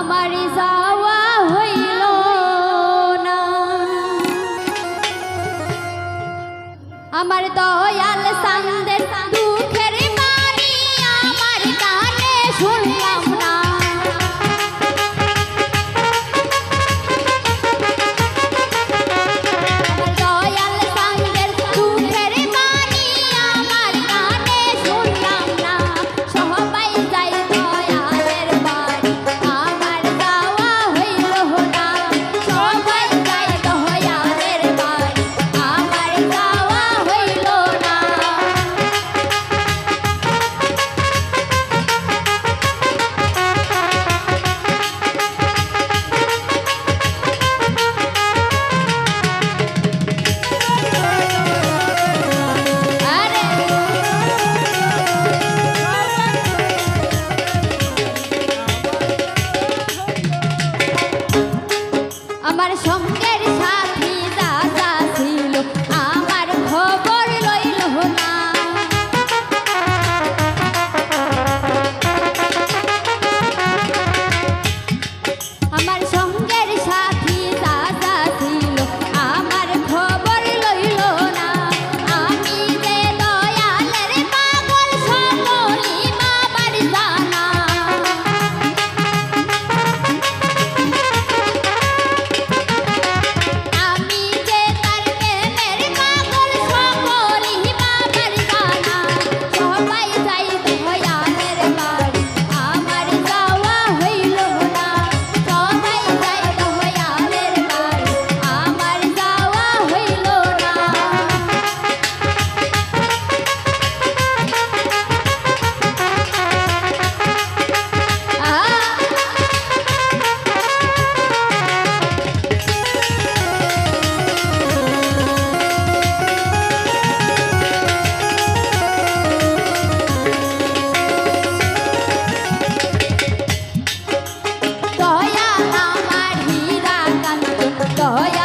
আমার যাওয়া হইল না। আমার দয়াল voy